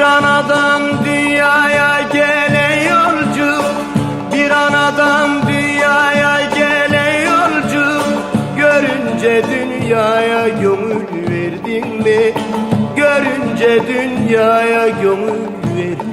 Bir anadan dünyaya gelen yolcu Bir anadan dünyaya gelen yolcu Görünce dünyaya gönül verdin mi? Görünce dünyaya gönül verdin